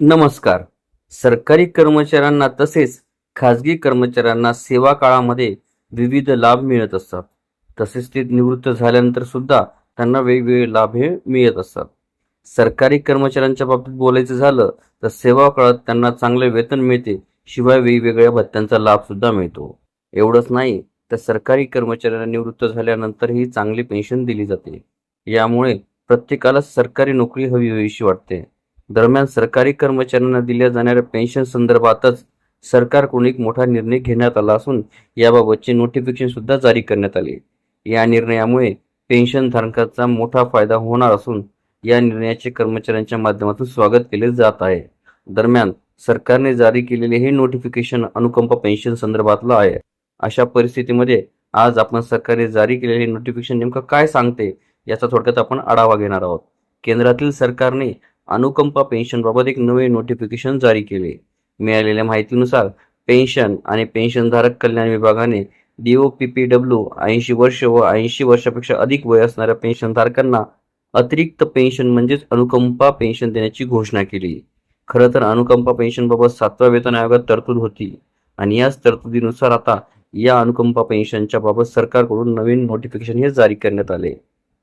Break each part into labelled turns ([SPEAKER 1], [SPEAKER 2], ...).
[SPEAKER 1] नमस्कार. सरकारी कर्मचाऱ्यांना तसेच खाजगी कर्मचाऱ्यांना सेवा काळामध्ये विविध लाभ मिळत असतात. तसेच ते निवृत्त झाल्यानंतर सुद्धा त्यांना वेगवेगळे लाभ हे मिळत असतात. सरकारी कर्मचाऱ्यांच्या बाबतीत बोलायचं झालं तर सेवा काळात त्यांना चांगले वेतन मिळते शिवाय वेगवेगळ्या भत्त्यांचा लाभ सुद्धा मिळतो. एवढंच नाही तर सरकारी कर्मचाऱ्यांना निवृत्त झाल्यानंतरही चांगली पेन्शन दिली जाते. यामुळे प्रत्येकाला सरकारी नोकरी हवी हवीशी वाटते. दरम्यान सरकारी कर्मचाऱ्यांना दिल्या जाणाऱ्या पेन्शन संदर्भातच सरकारकडून एक मोठा निर्णय घेण्यात आला असून याबाबतचे नोटिफिकेशन सुद्धा जारी करण्यात आले. या निर्णयामुळे पेन्शन धारकांचा मोठा फायदा होणार असून या निर्णयाचे कर्मचाऱ्यांच्या माध्यमातून स्वागत केले जात आहे. दरम्यान सरकारने जारी केलेले हे नोटिफिकेशन अनुकंपा पेन्शन संदर्भातलं आहे. अशा परिस्थितीमध्ये आज आपण सरकारने जारी केलेले नोटिफिकेशन नेमकं काय सांगते याचा थोडक्यात आपण आढावा घेणार आहोत. केंद्रातील सरकारने अनुकंपा पेन्शनबाबत एक नवे नोटिफिकेशन जारी केले. मिळालेल्या माहितीनुसार पेन्शन आणि पेन्शनधारक कल्याण विभागाने डीओपीपीडब्ल्यू ऐंशी वर्ष व ऐंशी वर्षापेक्षा अधिक वय असणाऱ्या पेन्शनधारकांना अतिरिक्त पेन्शन म्हणजेच अनुकंपा पेन्शन देण्याची घोषणा केली. खरं तर अनुकंपा पेन्शनबाबत सातव्या वेतन आयोगात तरतूद होती आणि याच तरतुदीनुसार आता या अनुकंपा पेन्शनच्या बाबत सरकारकडून नवीन नोटिफिकेशन हे जारी करण्यात आले.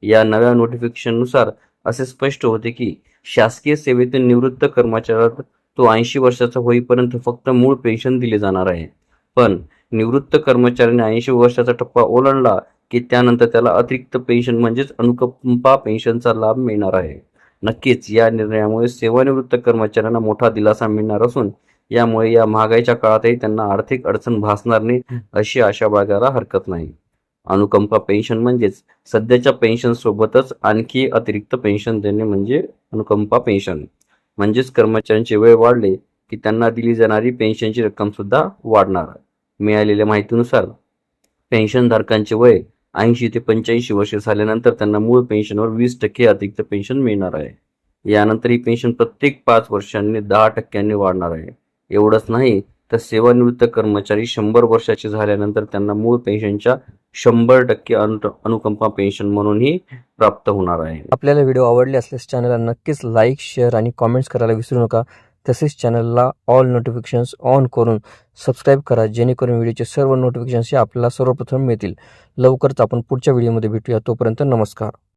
[SPEAKER 1] या नव्या नोटिफिकेशननुसार असे स्पष्ट होते की शासकीय सेवेतील निवृत्त कर्मचाऱ्यात तो ऐंशी वर्षाचा होईपर्यंत फक्त मूळ पेन्शन दिले जाणार आहे. पण निवृत्त कर्मचाऱ्याने ऐंशी वर्षाचा टप्पा ओलांडला की त्यानंतर त्याला अतिरिक्त पेन्शन म्हणजेच अनुकंपा पेन्शनचा लाभ मिळणार आहे. नक्कीच या निर्णयामुळे सेवानिवृत्त कर्मचाऱ्यांना मोठा दिलासा मिळणार असून यामुळे या महागाईच्या काळातही त्यांना आर्थिक अडचण भासणार नाही अशी आशा बाळगायला हरकत नाही. अनुकंपा पेन्शन म्हणजेच सध्याच्या पेन्शन सोबतच आणखी अतिरिक्त पेन्शन देणे म्हणजे अनुकंपा पेन्शन म्हणजेच कर्मचाऱ्यांचे वय वाढले की त्यांना दिली जाणारी पेन्शनची रक्कम सुद्धा वाढणार. मिळालेल्या माहितीनुसार पेन्शनधारकांचे वय ऐंशी ते पंच्याऐंशी वर्षे झाल्यानंतर त्यांना मूळ पेन्शनवर वीस टक्के अतिरिक्त पेन्शन मिळणार आहे. यानंतर ही पेन्शन प्रत्येक पाच वर्षांनी दहा टक्क्यांनी वाढणार आहे. एवढंच नाही तर सेवानिवृत्त कर्मचारी शंभर वर्षाचे झाल्यानंतर त्यांना मूळ पेन्शनच्या शंभर टक्के अनुकंपा पेन्शन म्हणूनही प्राप्त होणार आहे.
[SPEAKER 2] आपल्याला व्हिडिओ आवडले असल्यास चॅनलला नक्कीच लाईक शेअर आणि कॉमेंट्स करायला विसरू नका. तसेच चॅनलला ऑल नोटिफिकेशन्स ऑन करून सबस्क्राईब करा जेणेकरून व्हिडिओचे सर्व नोटिफिकेशन्स हे आपल्याला सर्वप्रथम मिळतील. लवकरच आपण पुढच्या व्हिडिओमध्ये भेटूया. तोपर्यंत नमस्कार.